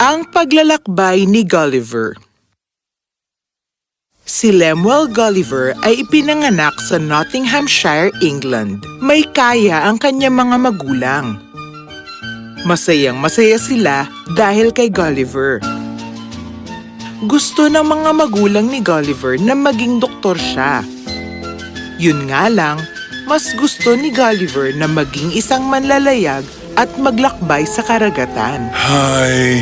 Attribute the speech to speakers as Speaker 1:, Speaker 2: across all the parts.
Speaker 1: Ang paglalakbay ni Gulliver Si Lemuel Gulliver ay ipinanganak sa Nottinghamshire, England. May kaya ang kanyang mga magulang. Masayang masaya sila dahil kay Gulliver. Gusto ng mga magulang ni Gulliver na maging doktor siya. Yun nga lang, mas gusto ni Gulliver na maging isang manlalayag at maglakbay sa karagatan.
Speaker 2: Hay,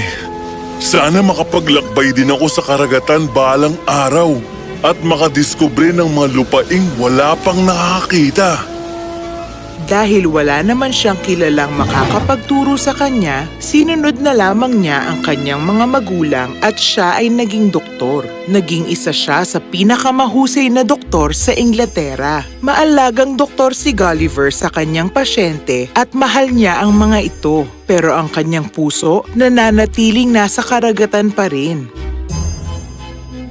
Speaker 2: sana makapaglakbay din ako sa karagatan balang araw at makadiskubre ng mga lupaing wala pang nakakita.
Speaker 1: Dahil wala naman siyang kilalang makakapagturo sa kanya, sinunod na lamang niya ang kanyang mga magulang at siya ay naging doktor. Naging isa siya sa pinakamahusay na doktor sa Inglaterra. Maalagang doktor si Gulliver sa kanyang pasyente at mahal niya ang mga ito. Pero ang kanyang puso nananatiling nasa karagatan pa rin.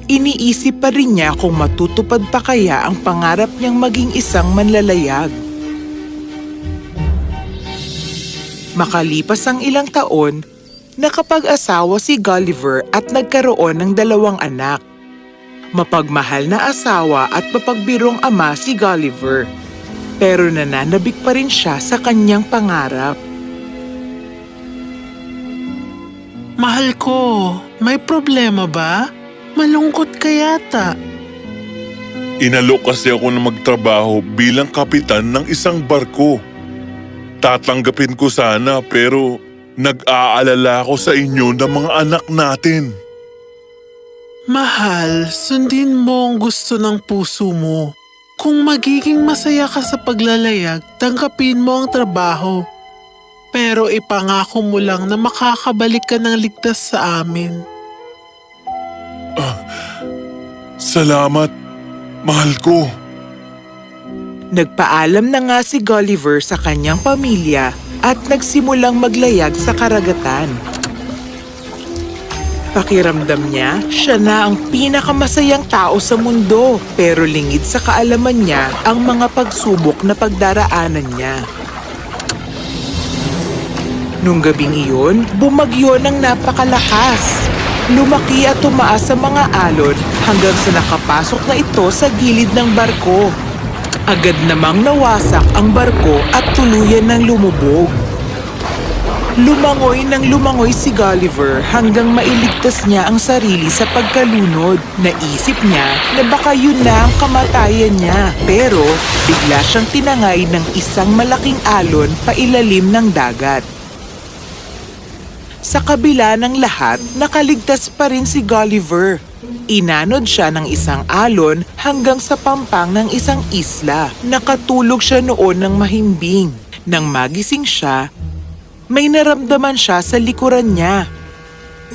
Speaker 1: Iniisip pa rin niya kung matutupad pa kaya ang pangarap niyang maging isang manlalayag. Makalipas ang ilang taon, nakapag-asawa si Gulliver at nagkaroon ng dalawang anak. Mapagmahal na asawa at mapagbirong ama si Gulliver. Pero nananabik pa rin siya sa kanyang pangarap.
Speaker 3: Mahal ko, may problema ba? Malungkot ka yata.
Speaker 2: Inalok kasi ako na magtrabaho bilang kapitan ng isang barko. Tatanggapin ko sana pero nag-aalala ako sa inyo ng mga anak natin.
Speaker 3: Mahal, sundin mo ang gusto ng puso mo. Kung magiging masaya ka sa paglalayag, tanggapin mo ang trabaho. Pero ipangako mo lang na makakabalik ka ng ligtas sa amin.
Speaker 2: Salamat, mahal ko.
Speaker 1: Nagpaalam na nga si Gulliver sa kanyang pamilya at nagsimulang maglayag sa karagatan. Pakiramdam niya, siya na ang pinakamasayang tao sa mundo pero lingid sa kaalaman niya ang mga pagsubok na pagdaraanan niya. Nung gabing iyon, bumagyo ng napakalakas. Lumaki at tumaas sa mga alon hanggang sa nakapasok na ito sa gilid ng barko. Agad namang nawasak ang barko at tuluyan ng lumubog. Lumangoy ng lumangoy si Gulliver hanggang mailigtas niya ang sarili sa pagkalunod. Naisip niya na baka yun na ang kamatayan niya. Pero bigla siyang tinangay ng isang malaking alon pailalim ng dagat. Sa kabila ng lahat, nakaligtas pa rin si Gulliver. Inanod siya ng isang alon hanggang sa pampang ng isang isla. Nakatulog siya noon ng mahimbing. Nang magising siya, may naramdaman siya sa likuran niya.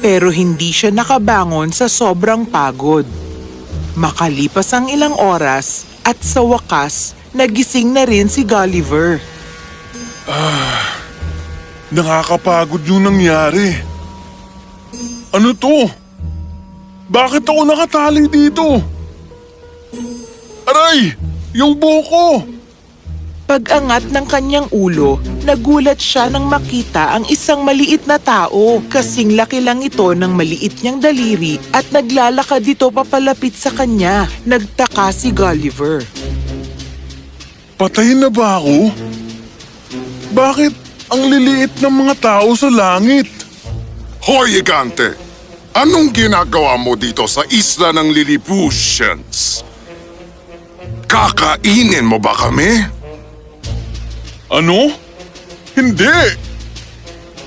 Speaker 1: Pero hindi siya nakabangon sa sobrang pagod. Makalipas ang ilang oras at sa wakas, nagising na rin si Gulliver.
Speaker 2: Nakakapagod yung nangyari. Ano to? Bakit ako nakatali dito? Aray! Yung buko!
Speaker 1: Pag-angat ng kanyang ulo, nagulat siya nang makita ang isang maliit na tao. Kasing laki lang ito ng maliit niyang daliri at naglalakad dito papalapit sa kanya. Nagtaka si Gulliver.
Speaker 2: Patay na ba ako? Bakit ang liliit ng mga tao sa langit?
Speaker 4: Hoy, Gigante! Anong ginagawa mo dito sa isla ng Lilliputians? Kakainin mo ba kami?
Speaker 2: Ano? Hindi!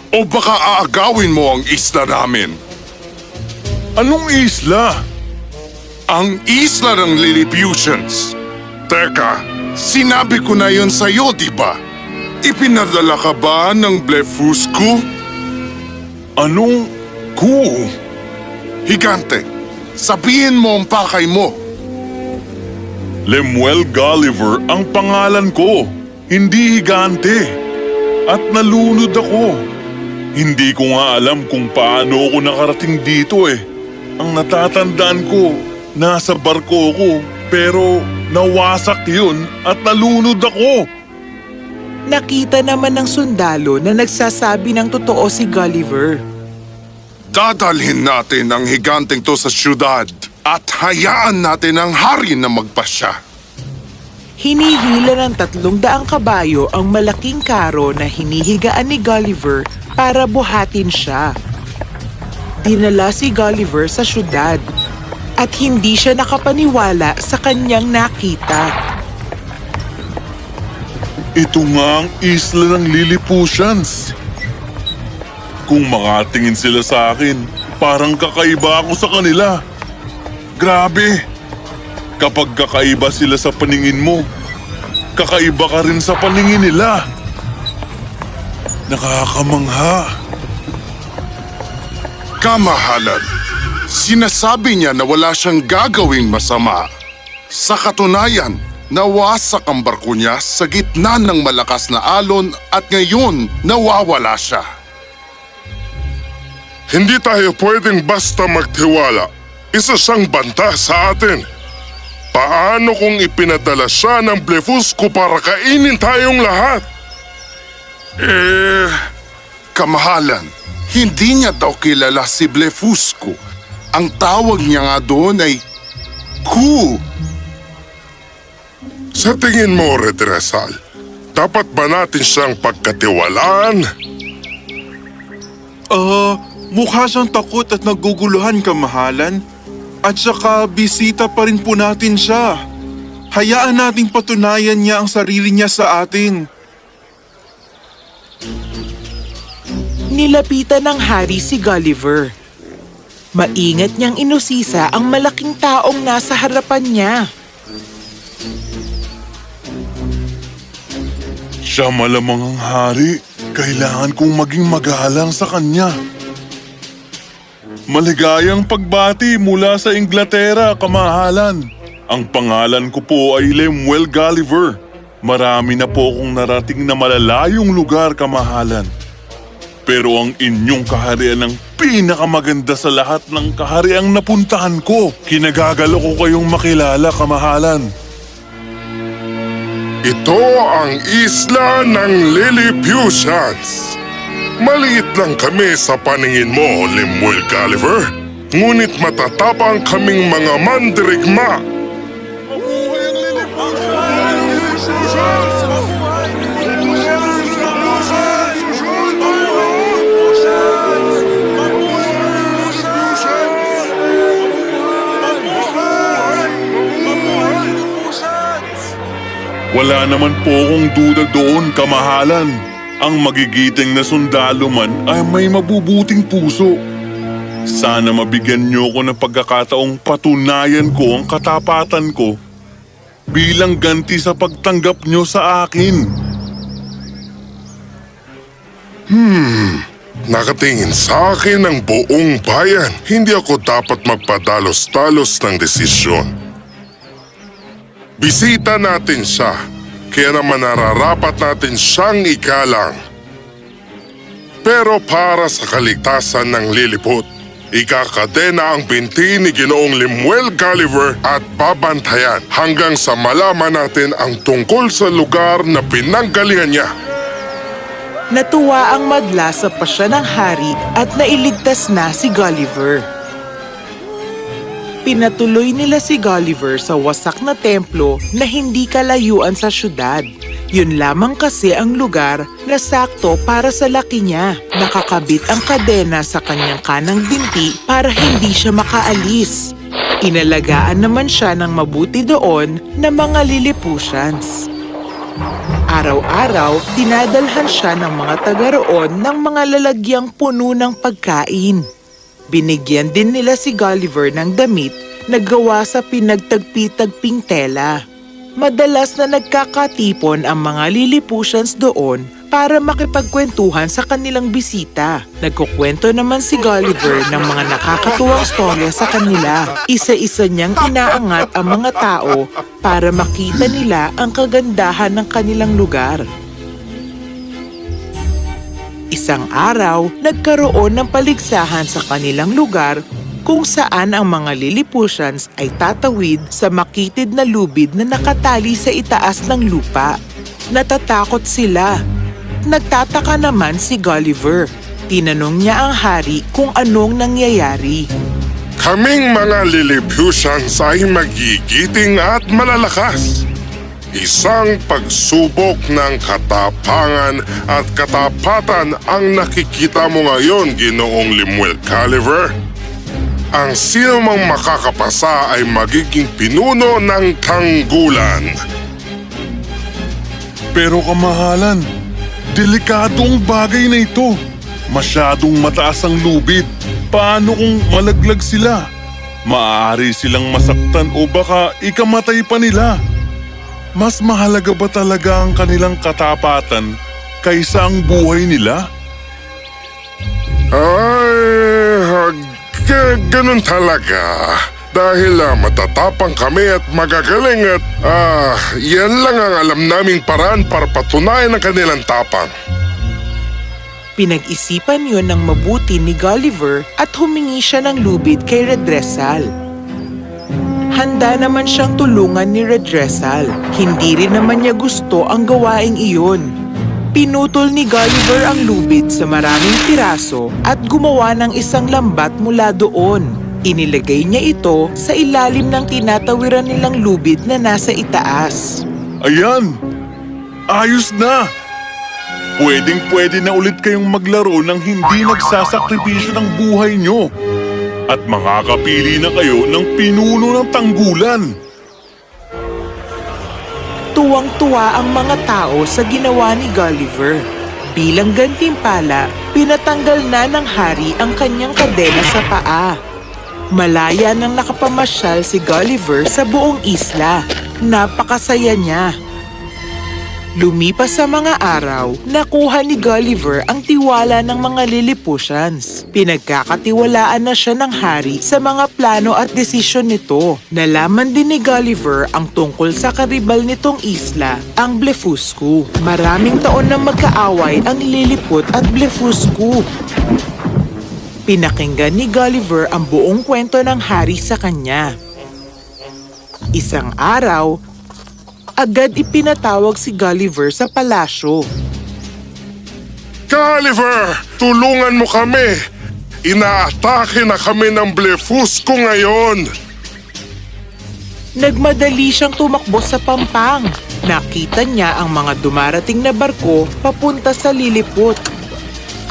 Speaker 4: O baka aagawin mo ang isla namin?
Speaker 2: Anong isla?
Speaker 4: Ang isla ng Lilliputians. Teka, sinabi ko na yon sa'yo, di ba? Ipinadala ka ba ng Blefusku?
Speaker 2: Anong ku?
Speaker 4: Higante, sabihin mo ang pakay mo.
Speaker 2: Lemuel Gulliver ang pangalan ko, hindi higante. At nalunod ako. Hindi ko nga alam kung paano ako nakarating dito eh. Ang natatandaan ko, nasa barko ko, pero nawasak yun at nalunod ako.
Speaker 1: Nakita naman ng sundalo na nagsasabi ng totoo si Gulliver.
Speaker 4: Dadalhin natin ang higanteng to sa syudad at hayaan natin ang hari na magpasya.
Speaker 1: Hinihila ng tatlong daang kabayo ang malaking karo na hinihigaan ni Gulliver para buhatin siya. Dinala si Gulliver sa syudad at hindi siya nakapaniwala sa kanyang nakita.
Speaker 2: Ito nga ang isla ng Lilliputians. Kung makatingin sila sa akin, parang kakaiba ako sa kanila. Grabe! Kapag kakaiba sila sa paningin mo, kakaiba ka rin sa paningin nila. Nakakamangha.
Speaker 4: Kamahalan, sinasabi niya na wala siyang gagawing masama. Sa katunayan, nawasak ang barko niya sa gitna ng malakas na alon at ngayon nawawala siya.
Speaker 5: Hindi tayo pwedeng basta magtiwala. Isa siyang banta sa atin. Paano kung ipinadala siya ng Blefusco para kainin tayong lahat?
Speaker 4: Eh, kamahalan, hindi niya daw kilala si Blefusco. Ang tawag niya nga doon ay Ku.
Speaker 5: Sa tingin mo, Redresal, dapat ba natin siyang pagkatiwalaan?
Speaker 6: Ah, mukha siyang takot at naguguluhan kamahalan. At saka bisita pa rin po natin siya. Hayaan nating patunayan niya ang sarili niya sa atin.
Speaker 1: Nilapitan ng hari si Gulliver. Maingat niyang inusisa ang malaking taong nasa harapan niya.
Speaker 2: Siya malamang ang hari. Kailangan kong maging magalang sa kanya. Maligayang pagbati mula sa Inglaterra, kamahalan. Ang pangalan ko po ay Lemuel Gulliver. Marami na po akong narating na malalayong lugar, kamahalan. Pero ang inyong kaharian ang pinakamaganda sa lahat ng kahariang napuntahan ko. Kinagagalo ko kayong makilala, kamahalan.
Speaker 5: Ito ang isla ng Lilliputians. Maliit lang kami sa paningin mo, Lemuel Gulliver. Ngunit matatapang kaming mga mandirigma.
Speaker 2: Wala naman po akong duda doon, kamahalan. Ang magigiting na sundalo man ay may mabubuting puso. Sana mabigyan niyo ko ng pagkakataong patunayan ko ang katapatan ko bilang ganti sa pagtanggap niyo sa akin.
Speaker 5: Nakatingin sa akin ang buong bayan. Hindi ako dapat magpadalos-dalos ng desisyon. Bisita natin siya, kaya naman nararapat natin siyang ikalang. Pero para sa kaligtasan ng liliput, ikakadena ang binti ni Ginoong Lemuel Gulliver at babantayan hanggang sa malaman natin ang tungkol sa lugar na pinanggalingan niya.
Speaker 1: Natuwa ang madla sa pasya ng hari at nailigtas na si Gulliver. Pinatuloy nila si Gulliver sa wasak na templo na hindi kalayuan sa syudad. Yun lamang kasi ang lugar na sakto para sa laki niya. Nakakabit ang kadena sa kanyang kanang binti para hindi siya makaalis. Inalagaan naman siya ng mabuti doon na mga Lilliputians. Araw-araw, dinadalhan siya ng mga taga roon ng mga lalagyang puno ng pagkain. Binigyan din nila si Gulliver ng damit na gawa sa pinagtagpi-tagping tela. Madalas na nagkakatipon ang mga Lilliputians doon para makipagkwentuhan sa kanilang bisita. Nagkukwento naman si Gulliver ng mga nakakatuwang storya sa kanila. Isa-isa niyang inaangat ang mga tao para makita nila ang kagandahan ng kanilang lugar. Isang araw, nagkaroon ng paligsahan sa kanilang lugar kung saan ang mga Lilliputians ay tatawid sa makitid na lubid na nakatali sa itaas ng lupa. Natatakot sila. Nagtataka naman si Gulliver. Tinanong niya ang hari kung anong nangyayari.
Speaker 5: Kaming mga Lilliputians ay magigiting at malalakas. Isang pagsubok ng katapangan at katapatan ang nakikita mo ngayon, Ginoong Limuel Caliver. Ang sino mang makakapasa ay magiging pinuno ng tanggulan.
Speaker 2: Pero kamahalan, delikadong bagay na ito. Masyadong mataas ang lubid. Paano kung malaglag sila? Maaari silang masaktan o baka ikamatay pa nila. Mas mahalaga ba talaga ang kanilang katapatan kaysa ang buhay nila?
Speaker 5: Ay, g- ganun talaga. Dahil ah, matatapang kami at magagaling at ah, yan lang ang alam naming paraan para patunayan ang kanilang tapang.
Speaker 1: Pinag-isipan yon ng mabuti ni Gulliver at humingi siya ng lubid kay Redresal. Handa naman siyang tulungan ni Redresal. Hindi rin naman niya gusto ang gawaing iyon. Pinutol ni Gulliver ang lubid sa maraming piraso at gumawa ng isang lambat mula doon. Inilagay niya ito sa ilalim ng tinatawiran nilang lubid na nasa itaas.
Speaker 2: Ayan! Ayos na! Pwedeng pwede na ulit kayong maglaro ng hindi nagsasakripisyo ng buhay nyo. At makakapili na kayo ng pinuno ng tanggulan.
Speaker 1: Tuwang-tuwa ang mga tao sa ginawa ni Gulliver. Bilang gantimpala, pinatanggal na ng hari ang kanyang kadena sa paa. Malaya nang nakapamasyal si Gulliver sa buong isla. Napakasaya niya. Lumipas sa mga araw, nakuha ni Gulliver ang tiwala ng mga Lilliputians. Pinagkakatiwalaan na siya ng hari sa mga plano at desisyon nito. Nalaman din ni Gulliver ang tungkol sa karibal nitong isla, ang Blefuscu. Maraming taon na magkaaway ang Lilliput at Blefuscu. Pinakinggan ni Gulliver ang buong kwento ng hari sa kanya. Isang araw, agad ipinatawag si Gulliver sa palasyo.
Speaker 5: Gulliver, tulungan mo kami! Inaatake na kami ng Blefusco ngayon!
Speaker 1: Nagmadali siyang tumakbo sa pampang. Nakita niya ang mga dumarating na barko papunta sa Liliput.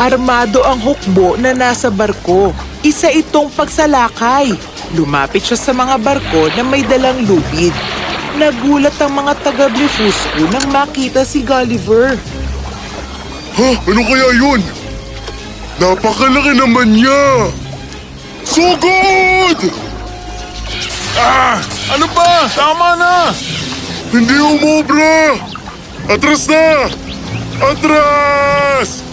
Speaker 1: Armado ang hukbo na nasa barko. Isa itong pagsalakay. Lumapit siya sa mga barko na may dalang lubid. Nagulat ang mga taga Blefuscu nang makita si Gulliver.
Speaker 5: Ha? Ano kaya yun? Napakalaki naman niya! Sugod!
Speaker 2: Ah! Ano ba? Tama na!
Speaker 5: Hindi umobra! Atras na! Atras!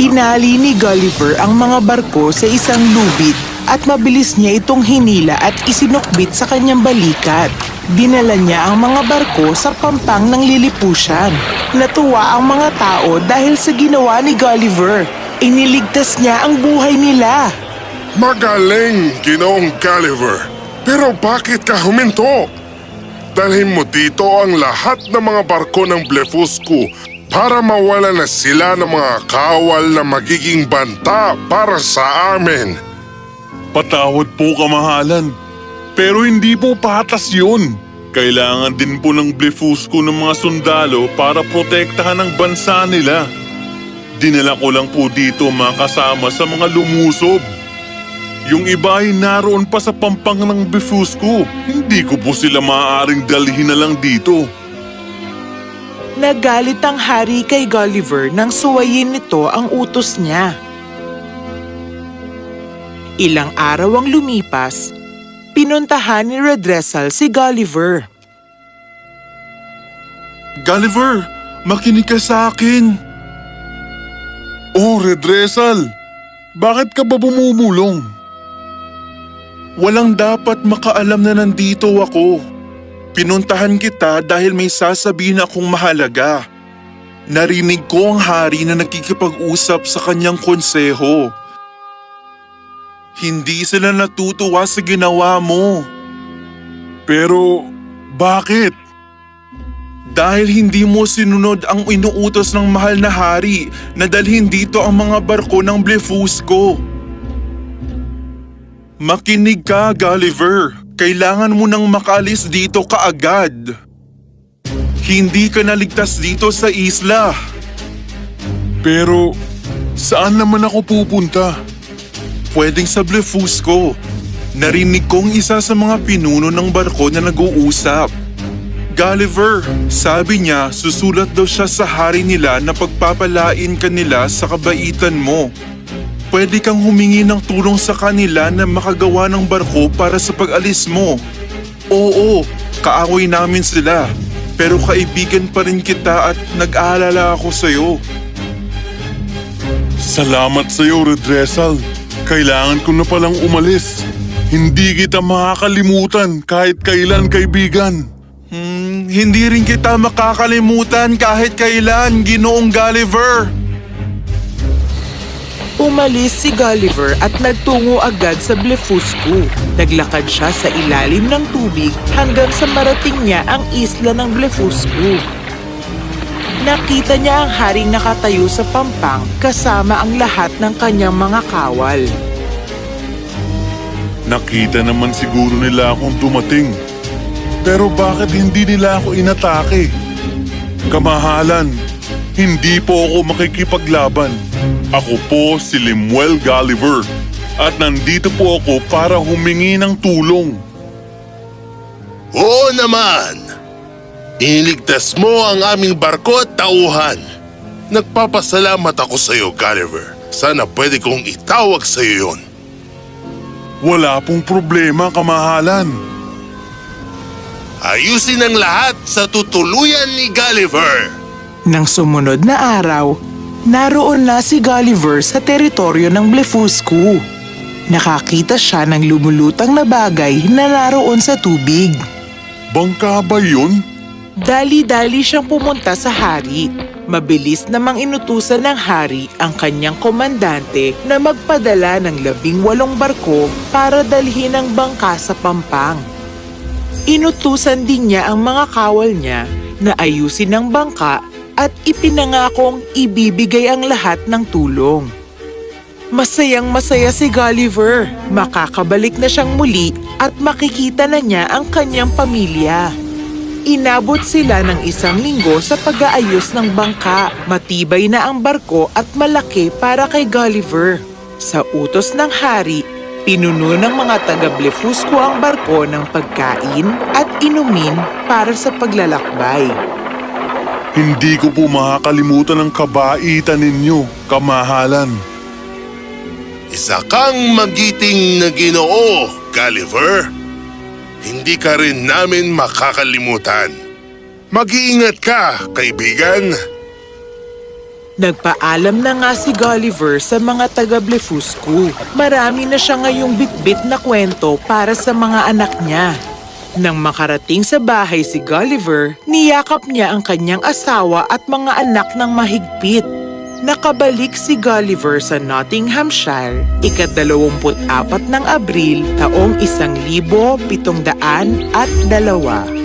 Speaker 1: Tinali ni Gulliver ang mga barko sa isang lubid at mabilis niya itong hinila at isinukbit sa kanyang balikat. Dinala niya ang mga barko sa pampang ng Lilipusian. Natuwa ang mga tao dahil sa ginawa ni Gulliver. Iniligtas niya ang buhay nila.
Speaker 5: Magaling, Ginoong Gulliver. Pero bakit ka huminto? Dalhin mo dito ang lahat ng mga barko ng Blefuscu para mawala na sila ng mga kawal na magiging banta para sa amin.
Speaker 2: Patawad po kamahalan. Pero hindi po patas yun. Kailangan din po ng Blefusco ng mga sundalo para protektahan ang bansa nila. Dinala ko lang po dito mga kasama sa mga lumusob. Yung iba ay naroon pa sa pampang ng Blefusco. Hindi ko po sila maaaring dalhin na lang dito.
Speaker 1: Nagalit ang hari kay Gulliver nang suwayin nito ang utos niya. Ilang araw ang lumipas, pinuntahan ni Redresal si Gulliver.
Speaker 6: Gulliver, makinig ka sa akin.
Speaker 2: Oh, Redresal! Bakit ka ba bumumulong?
Speaker 6: Walang dapat makaalam na nandito ako. Pinuntahan kita dahil may sasabihin akong mahalaga. Narinig ko ang hari na nakikipag-usap sa kanyang konseho. Hindi sila natutuwa sa ginawa mo.
Speaker 2: Pero, bakit?
Speaker 6: Dahil hindi mo sinunod ang inuutos ng mahal na hari na dalhin dito ang mga barko ng Blefusco. Makinig ka, Gulliver. Kailangan mo nang makalis dito kaagad. Hindi ka naligtas dito sa isla.
Speaker 2: Pero saan naman ako pupunta?
Speaker 6: Pwedeng sa Blefusco. Narinig kong isa sa mga pinuno ng barko na nag-uusap. Gulliver, sabi niya susulat daw siya sa hari nila na pagpapalain ka nila sa kabaitan mo. Pwede kang humingi ng tulong sa kanila na makagawa ng barko para sa pag-alis mo. Oo, kaaway namin sila. Pero kaibigan pa rin kita at nag-aalala ako sa'yo.
Speaker 2: Salamat sa iyo, Redresal. Kailangan ko na palang umalis. Hindi kita makakalimutan kahit kailan, kaibigan.
Speaker 6: Hmm, hindi rin kita makakalimutan kahit kailan, Ginoong Gulliver.
Speaker 1: Umalis si Gulliver at nagtungo agad sa Blefuscu. Naglakad siya sa ilalim ng tubig hanggang sa marating niya ang isla ng Blefuscu. Nakita niya ang haring nakatayo sa pampang kasama ang lahat ng kanyang mga kawal.
Speaker 2: Nakita naman siguro nila akong dumating. Pero bakit hindi nila ako inatake? Kamahalan, hindi po ako makikipaglaban. Ako po si Limuel Gulliver at nandito po ako para humingi ng tulong.
Speaker 5: Oo naman! Iniligtas mo ang aming barko at tauhan. Nagpapasalamat ako sa iyo, Gulliver. Sana pwede kong itawag sa iyo yon.
Speaker 2: Wala pong problema, kamahalan.
Speaker 5: Ayusin ang lahat sa tutuluyan ni Gulliver.
Speaker 1: Nang sumunod na araw, naroon na si Gulliver sa teritoryo ng Blefuscu. Nakakita siya ng lumulutang na bagay na naroon sa tubig.
Speaker 2: Bangka ba yun?
Speaker 1: Dali-dali siyang pumunta sa hari. Mabilis namang inutusan ng hari ang kanyang komandante na magpadala ng labing walong barko para dalhin ang bangka sa pampang. Inutusan din niya ang mga kawal niya na ayusin ang bangka at ipinangakong ibibigay ang lahat ng tulong. Masayang masaya si Gulliver. Makakabalik na siyang muli at makikita na niya ang kanyang pamilya. Inabot sila ng isang linggo sa pag-aayos ng bangka. Matibay na ang barko at malaki para kay Gulliver. Sa utos ng hari, pinuno ng mga taga-Blefusco ang barko ng pagkain at inumin para sa paglalakbay.
Speaker 2: Hindi ko po makakalimutan ang kabaitan ninyo, kamahalan.
Speaker 5: Isa kang magiting na ginoo, Gulliver. Hindi ka rin namin makakalimutan. Mag-iingat ka, kaibigan.
Speaker 1: Nagpaalam na nga si Gulliver sa mga taga-Blefuscu. Marami na siya ngayong bitbit na kwento para sa mga anak niya. Nang makarating sa bahay si Gulliver, niyakap niya ang kanyang asawa at mga anak ng mahigpit. Nakabalik si Gulliver sa Nottinghamshire, ikadalawamput apat ng Abril, taong isang libo pitong daan at dalawa.